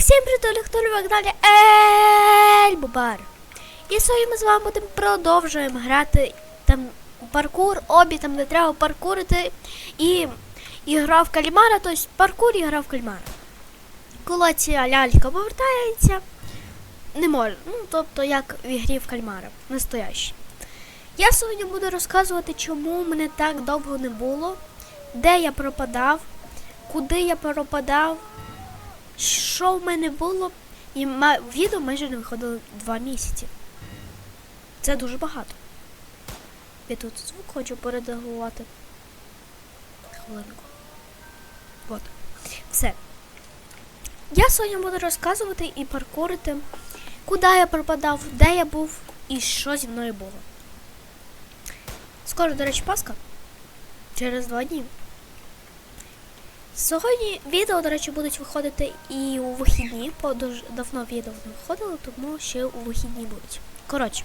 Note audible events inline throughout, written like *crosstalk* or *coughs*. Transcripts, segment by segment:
всім привіт, хто любить далі Ельбубар. І сьогодні ми з вами будемо продовжуємо грати там паркур, обі там де треба паркурити і, і гра в кальмара, тобто паркур і гра в кальмара. Коли ця лялька повертається, не може. Ну, тобто як в ігрі в кальмара, настоящий. Я сьогодні буду розказувати, чому мене так довго не було, де я пропадав, куди я пропадав, що в мене було, і відео майже не виходило два місяці. Це дуже багато. Я тут звук хочу передагувати. Хвилинку. От. Все. Я сьогодні буду розказувати і паркурити, куди я пропадав, де я був і що зі мною було. Скоро, до речі, Пасха. Через два дні. Сьогодні відео, до речі, будуть виходити і у вихідні, бо дуже давно відео не виходило, тому ще у вихідні будуть. Коротше,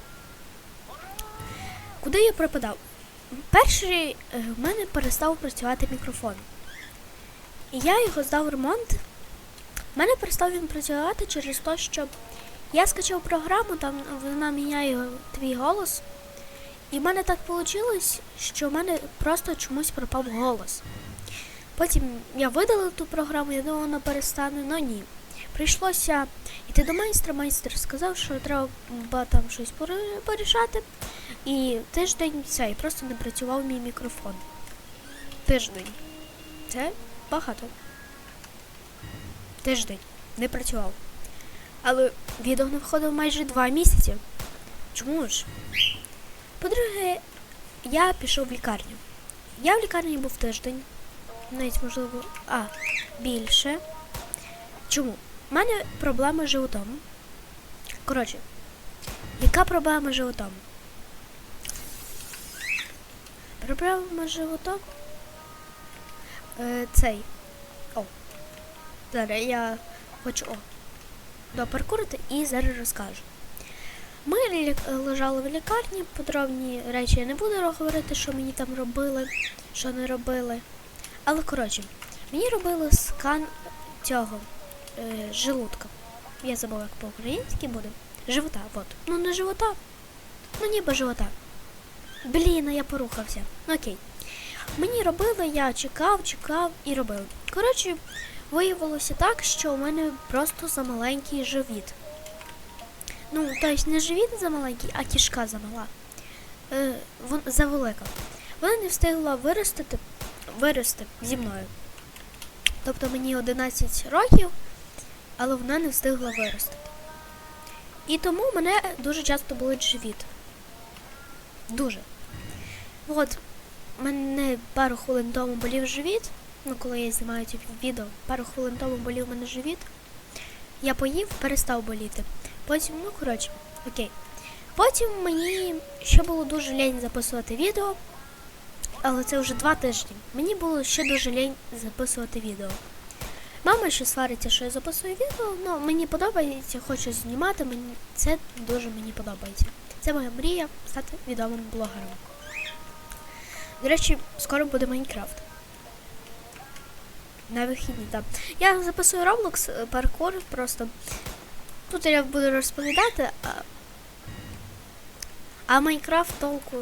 куди я пропадав? Перший е, в мене перестав працювати мікрофон. І я його здав в ремонт. У мене перестав він працювати через те, що я скачав програму, там вона міняє твій голос. І в мене так вийшло, що в мене просто чомусь пропав голос. Потім я видалив ту програму, я думав, вона перестане, але ні. Прийшлося йти до майстра. Майстер сказав, що треба там щось порішати. І тиждень цей просто не працював мій мікрофон. Тиждень. Це багато. Тиждень не працював. Але відео не виходило майже два місяці. Чому ж? По-друге, я пішов в лікарню. Я в лікарні був тиждень навіть можливо, а, більше. Чому? У мене проблема з животом. Коротше, яка проблема з животом? Проблема з животом? Е, цей. О. Зараз я хочу о. Допаркурити і зараз розкажу. Ми лежали в лікарні, подробні речі я не буду говорити, що мені там робили, що не робили. Але коротше, мені робили скан цього е, желудка. Я забула, як по-українськи буде. Живота, от. Ну не живота. Ну ніби живота. Блін, я порухався. Ну окей. Мені робили, я чекав, чекав і робив. Коротше, виявилося так, що у мене просто замаленький живіт. Ну, тобто не живіт замаленький, а кішка замала. Е, завелика. Вона не встигла виростити вирости зі мною. Тобто мені 11 років, але вона не встигла виростити. І тому мене дуже часто болить живіт. Дуже. От, мене пару хвилин тому болів живіт. Ну, коли я знімаю ці відео, пару хвилин тому болів мене живіт. Я поїв, перестав боліти. Потім, ну коротше, окей. Потім мені ще було дуже лень записувати відео. Але це вже два тижні. Мені було ще дуже лень записувати відео. Мама ще свариться, що я записую відео, але мені подобається, хочу знімати, мені це дуже мені подобається. Це моя мрія стати відомим блогером. До речі, скоро буде Майнкрафт. На вихідні, так. Я записую Roblox е, паркур просто. Тут я буду розповідати, а, а Майнкрафт толку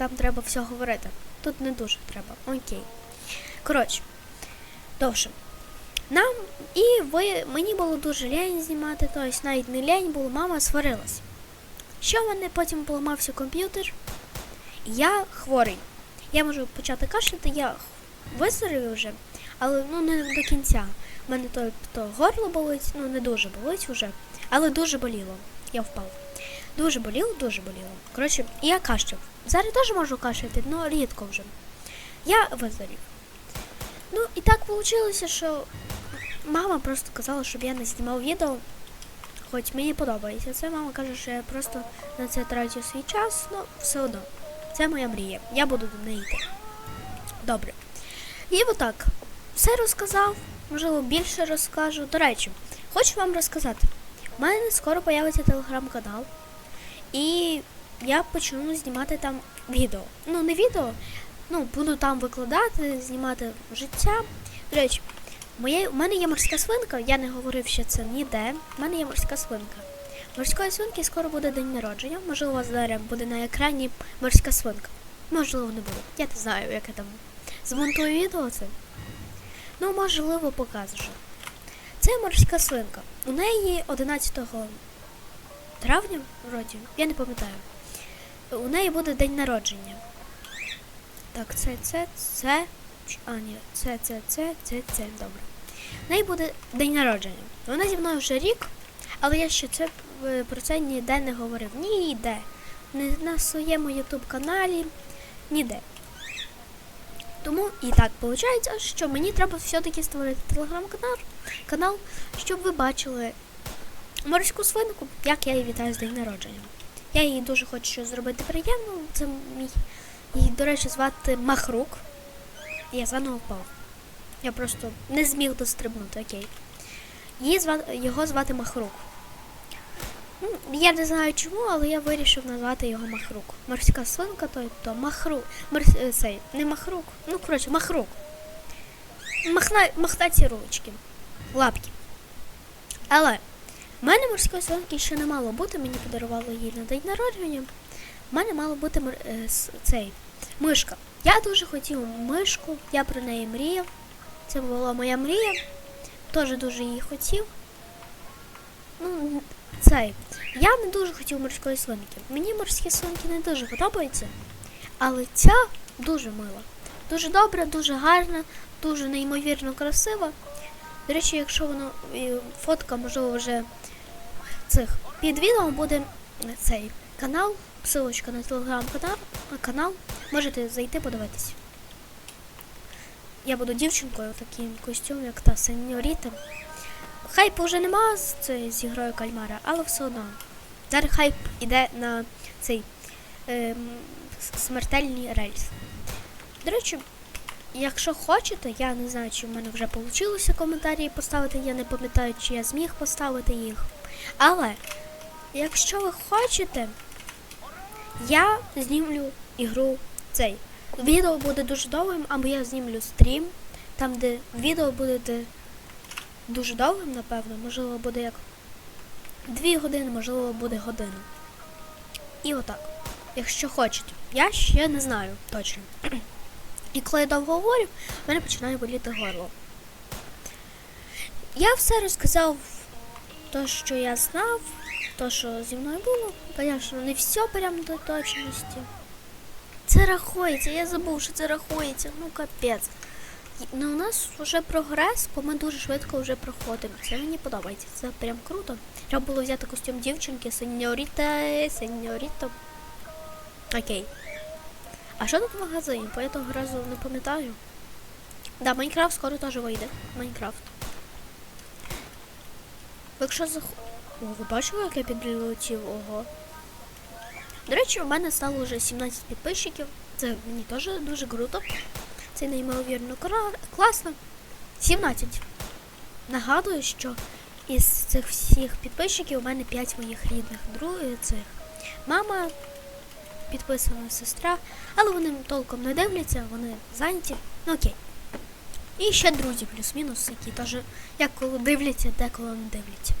там треба все говорити. Тут не дуже треба. Окей. Коротше, довше. Нам і ви, мені було дуже лень знімати, тобто навіть не лень було, мама сварилась. Що в мене потім поламався комп'ютер? Я хворий. Я можу почати кашляти, я виздоровів вже, але ну не до кінця. У мене то, то горло болить, ну не дуже болить вже, але дуже боліло. Я впав. Дуже боліло, дуже боліло. Коротше, я кашляв. Зараз теж можу кашляти, але рідко вже. Я виздорів. Ну і так вийшло, що мама просто казала, щоб я не знімав відео. Хоч мені подобається це. Мама каже, що я просто на це трачу свій час, ну все одно. Це моя мрія. Я буду до неї йти. Добре. І отак. Все розказав, можливо, більше розкажу. До речі, хочу вам розказати. У мене скоро появиться телеграм-канал. І я почну знімати там відео. Ну, не відео, ну, буду там викладати, знімати життя. До речі, Моє, у мене є морська свинка, я не говорив, що це ніде. У мене є морська свинка. Морської свинки скоро буде день народження. Можливо, зараз буде на екрані морська свинка. Можливо, не буде. Я не знаю, яке там. Змонтую відео це. Ну, можливо, покажу. Це морська свинка. У неї 11 травня, вроді, я не пам'ятаю. У неї буде день народження. Так, це, це, це. А, ні, це, це, це, це, це. Добре. У неї буде день народження. Вона зі мною вже рік, але я ще це е, про це ніде не говорив. Ніде. Не на своєму ютуб каналі, ніде. Тому і так виходить, що мені треба все-таки створити телеграм-канал, канал, щоб ви бачили морську свинку, як я її вітаю з день народження. Я їй дуже хочу зробити приємно. Це мій. Її, до речі, звати Махрук. Я заново впав. Я просто не зміг дострибнути, окей. Її звати, його звати Махрук. Я не знаю чому, але я вирішив назвати його Махрук. Морська свинка, тобто Махрук. Морс... е, Цей, не Махрук. Ну, коротше, Махрук. Махна... Махнаті ручки. Лапки. Але в мене морської свинки ще не мало бути, мені подарували її на день народження. У мене мало бути е, цей мишка. Я дуже хотів мишку, я про неї мріяв. Це була моя мрія. Теж дуже її хотів. Ну, цей. Я не дуже хотів морської свинки. Мені морські свинки не дуже подобаються. Але ця дуже мила. Дуже добра, дуже гарна, дуже неймовірно красива. До речі, якщо воно е, фотка, можливо, вже цих під відео буде цей канал, ссылочка на телеграм-канал, канал. Можете зайти подивитись. Я буду дівчинкою в таким костюмі, як та сеньоріта. Хайпу вже нема з, це, з ігрою кальмара, але все одно. Зараз хайп іде на цей ем, смертельний рельс. До речі, якщо хочете, я не знаю, чи в мене вже вийшло коментарі поставити, я не пам'ятаю, чи я зміг поставити їх. Але, якщо ви хочете, я знімлю ігру цей. Відео буде дуже довгим, або я знімлю стрім, там, де відео буде дуже довгим, напевно, можливо, буде як дві години, можливо, буде година. І отак. Якщо хочете. Я ще не знаю точно. І коли я довго говорю, в мене починає боліти горло. Я все розказав, то, що я знав, то, що зі мною було. Звісно, не все прямо до точності. Це рахується, я забув, що це рахується. Ну капець. Ну, у нас вже прогрес, бо ми дуже швидко вже проходимо. Це мені подобається. Це прям круто. Треба було взяти костюм дівчинки, сеньоріта, сеньоріта. Окей. А що тут в магазині? Бо я того разу не пам'ятаю. Да, Майнкрафт скоро теж вийде. Майнкрафт. Якщо зах... О, ви бачили, як я підлетів? Ого. До речі, у мене стало вже 17 підписчиків. Це мені теж дуже круто. Це неймовірно класно. 17. Нагадую, що із цих всіх підписчиків у мене 5 моїх рідних друзів. Цих мама, підписана сестра, але вони толком не дивляться, вони зайняті. Ну окей. І ще друзі, плюс-мінус, які теж як коли дивляться, деколи не дивляться.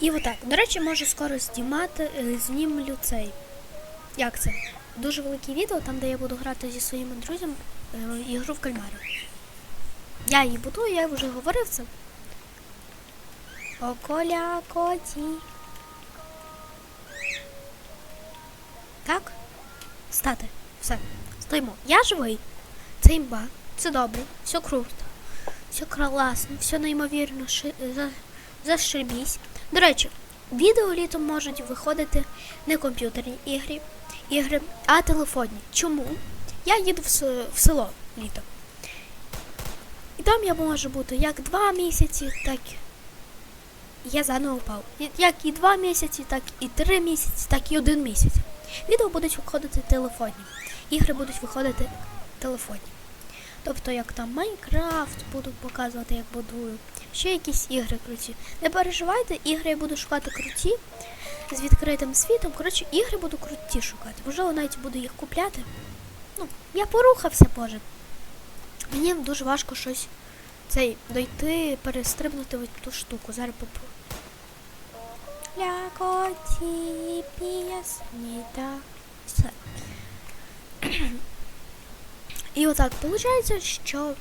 І отак. До речі, можу скоро знімати, е, знімлю цей. Як це? Дуже велике відео, там, де я буду грати зі своїми друзями е, ігру в кальмарі. Я її будую, я вже говорив це. О, коля, коті. Так? Стати. Все. Стоїмо. Я живий. Це імба. Це добре. Все круто. Все класно, все неймовірно. Ши... За... Зашибісь. До речі, відео літом можуть виходити не комп'ютерні ігри, ігри, а телефонні. Чому? Я їду в, с- в село літом. І там я можу бути як два місяці, так я заново впав. Як і два місяці, так і три місяці, так і один місяць. Відео будуть виходити телефонні. Ігри будуть виходити телефонні. Тобто, як там Майнкрафт буду показувати, як будую. Ще якісь ігри круті. Не переживайте, ігри я буду шукати круті з відкритим світом. Коротше, ігри буду круті шукати. Можливо, навіть буду їх купляти. Ну, я порухався, боже. Мені дуже важко щось цей дойти, перестрибнути в ту штуку. Зараз попу. Ля коті пісніта. Все. І отак виходить, що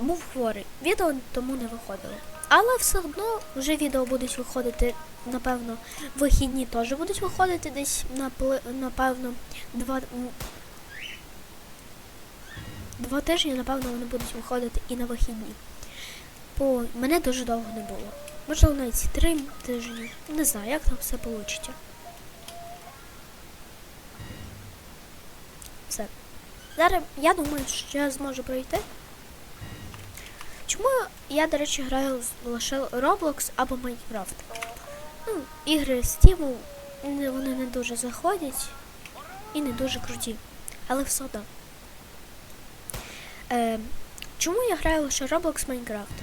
був хворий. Відео тому не виходило. Але все одно вже відео будуть виходити, напевно, вихідні теж будуть виходити десь напевно два. Два тижні, напевно, вони будуть виходити і на вихідні. Бо мене дуже довго не було. Можливо, навіть три тижні. Не знаю, як там все вийде. Все. Зараз я думаю, що я зможу пройти. Чому я, до речі, граю лише Roblox або Minecraft? Ну, ігри Steam, не- вони не дуже заходять і не дуже круті. Але все одно. Е, чому я граю лише Roblox Minecraft?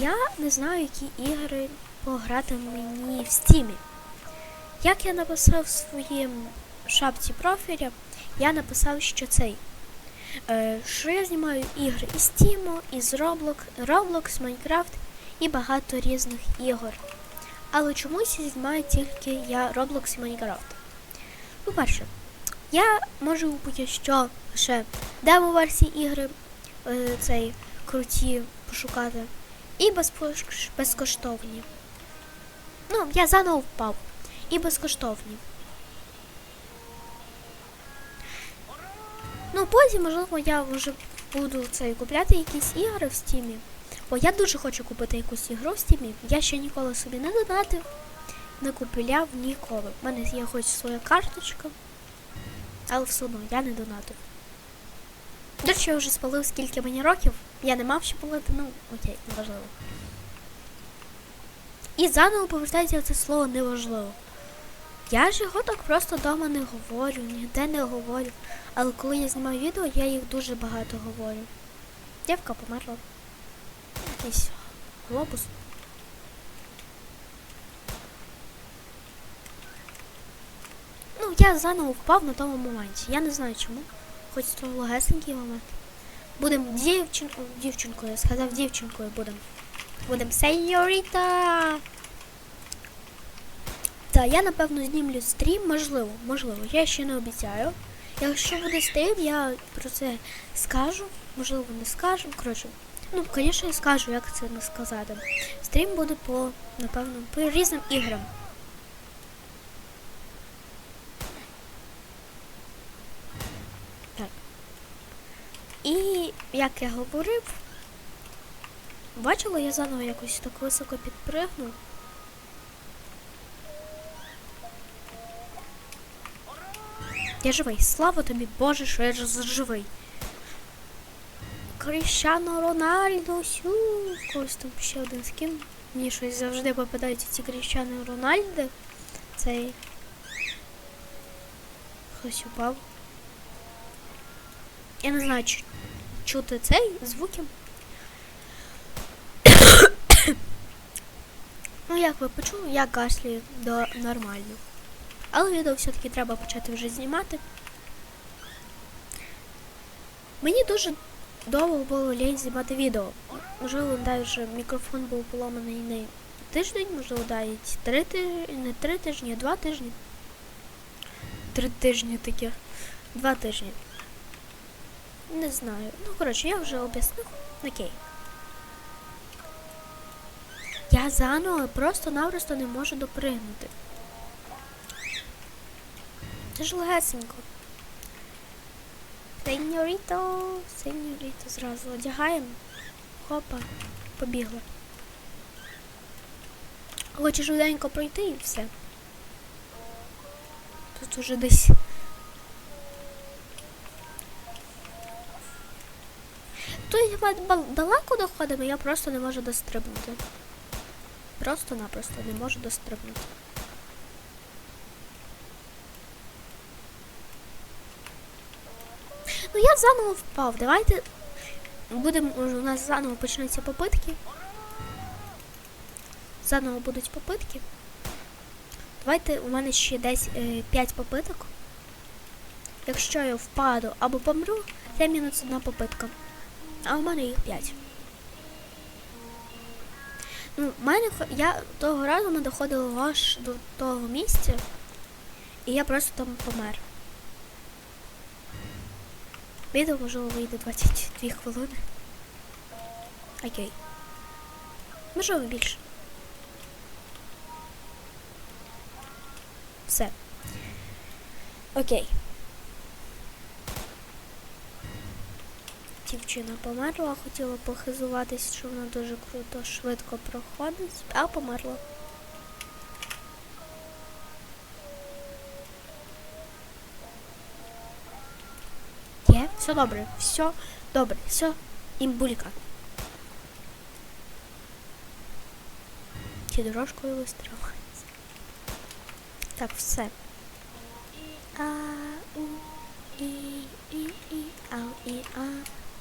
Я не знаю, які ігри пограти мені в Steam. Як я написав в своїм шапці профіля, я написав, що цей. Е, що я знімаю ігри із Steam, із Roblox, Roblox, Minecraft і багато різних ігор. Але чомусь знімаю тільки я Roblox і Minecraft. По-перше, я можу будь що лише демо-версії ігри е, цей круті пошукати. І безкоштовні. Ну, я заново впав. І безкоштовні. Ну, потім, можливо, я вже буду цей купляти якісь ігри в стімі. Бо я дуже хочу купити якусь ігру в стімі. Я ще ніколи собі не донатив, не купляв ніколи. У мене є хоч своя карточка, але все одно я не донатив. До речі, я вже спалив скільки мені років. Я не мав ще палити, ну окей, неважливо. І заново повертається це слово неважливо. Я ж його так просто вдома не говорю, ніде не говорю. Але коли я знімаю відео, я їх дуже багато говорю. Дівка померла. Якийсь глобус. Ну, я заново впав на тому моменті. Я не знаю чому. Хоч то легесенький момент. Будем дівчинку, дівчинкою, я сказав дівчинкою будем. Будем сеньоріта. Так, я напевно знімлю стрім, можливо, можливо, я ще не обіцяю. Якщо буде стрім, я про це скажу, можливо, не скажу. Коротше, ну, звісно, я скажу, як це не сказати. Стрім буде по, напевно, по різним іграм. Так. І як я говорив, бачила, я заново якось так високо підпригнув. Я живий. Слава тобі, Боже, що я живий. Кріщано Рональдо, сю. Когось там ще один скін. Мені щось завжди попадаються ці Кріщано Рональди. Цей. Хтось упав. Я не знаю, чи чути цей звуки. *coughs* ну, як ви почули, я кашлюю до нормально. Але відео все-таки треба почати вже знімати. Мені дуже довго було лень знімати відео. Можливо, навіть мікрофон був поломаний не тиждень, можливо, навіть три тижні, не три тижні, а два тижні. Три тижні таке. Два тижні. Не знаю. Ну, коротше, я вже об'яснив. Окей. Я заново просто-напросто не можу допригнути. Ж легесенько. Сеньоріто, сеньоріто, зразу одягаємо. Хопа, побігли. Хочу швиденько пройти і все. Тут уже десь. Тут далеко доходимо, я просто не можу дострибнути. Просто-напросто не можу дострибнути. Ну я заново впав. Давайте будемо у нас заново почнуться попитки. Заново будуть попитки. Давайте у мене ще десь е, 5 попиток. Якщо я впаду або помру, це мінус одна попитка. а у мене їх 5. Ну, в мене я того разу ми доходили аж до того місця, і я просто там помер. Відео можливо вийде 22 хвилини. Окей. Можливо більше. Все. Окей. Дівчина померла, хотіла похизуватись, що вона дуже круто, швидко проходить, а померла. Все добре, все добре, все, імбулька. Ті дорожкою вистривається. Так, все. А, у, і, і, і, а, і, а.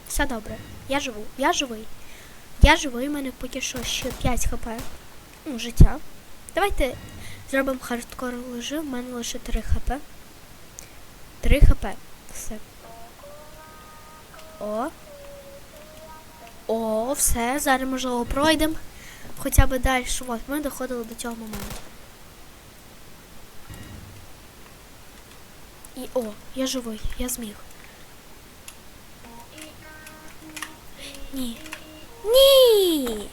Все добре. Я живу. Я живий. Я живий, у мене поки що ще 5 хп. Ну, життя. Давайте зробимо хардкор лежи, в мене лише 3 хп. 3 хп. Все. О. О, все. Зараз можливо пройдемо. Хоча б далі. От, ми доходили до цього моменту. І о, я живий, я зміг. Ні. Ні.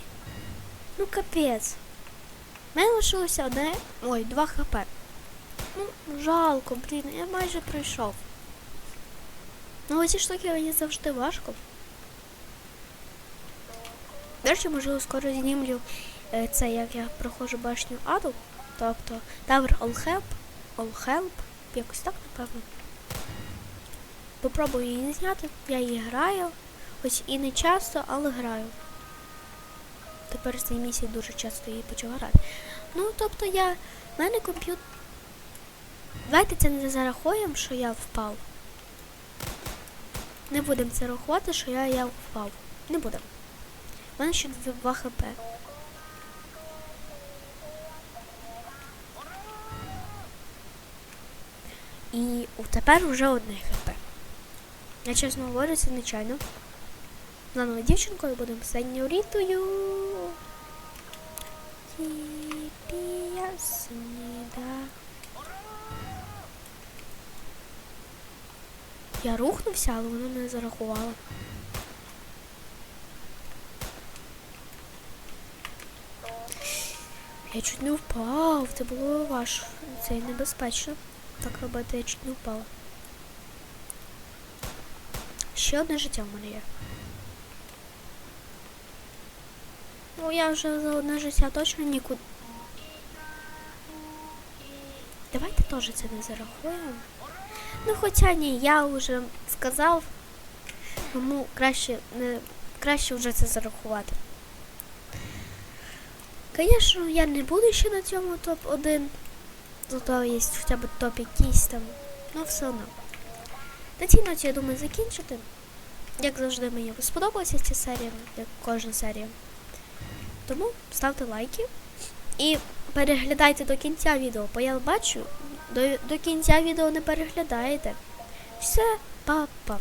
Ну капець. У мене лишилося одне. Ой, два хп. Ну, жалко, блін, я майже пройшов. Ну оці штуки мені завжди важко. До можливо, скоро знімлю е, це, як я проходжу башню аду. Тобто Tower All Help, All Help, якось так, напевно. Попробую її зняти. Я її граю. Хоч і не часто, але граю. Тепер з цій місії дуже часто її почав грати. Ну, тобто я. В мене комп'ютер. Давайте це не зарахуємо, що я впав. Не будемо це рахувати, що я, я впав. Не будемо. У мене ще 2 хп. І тепер вже одне хп. Я чесно говорю, це нечайно. Заново дівчинкою будемо сеньорітою. Тіпія сніда. Я рухнувся, але воно не зарахувало. Я чуть не впав, це було важко. Це небезпечно. Так робити я чуть не впала. Ще одне життя в мене є. Ну, я вже за одне життя точно нікуди. Давайте теж це не зарахуємо. Ну, хоча ні, я вже сказав, тому краще не краще вже це зарахувати. Звісно, я не буду ще на цьому топ-1. Зато є хоча б топ якийсь там. Ну, все одно. На цій ноті, я думаю, закінчити. Як завжди, мені сподобалася ця серія, як кожна серія. Тому ставте лайки і переглядайте до кінця відео, бо я бачу, до, до кінця відео не переглядаєте. Все, па-па.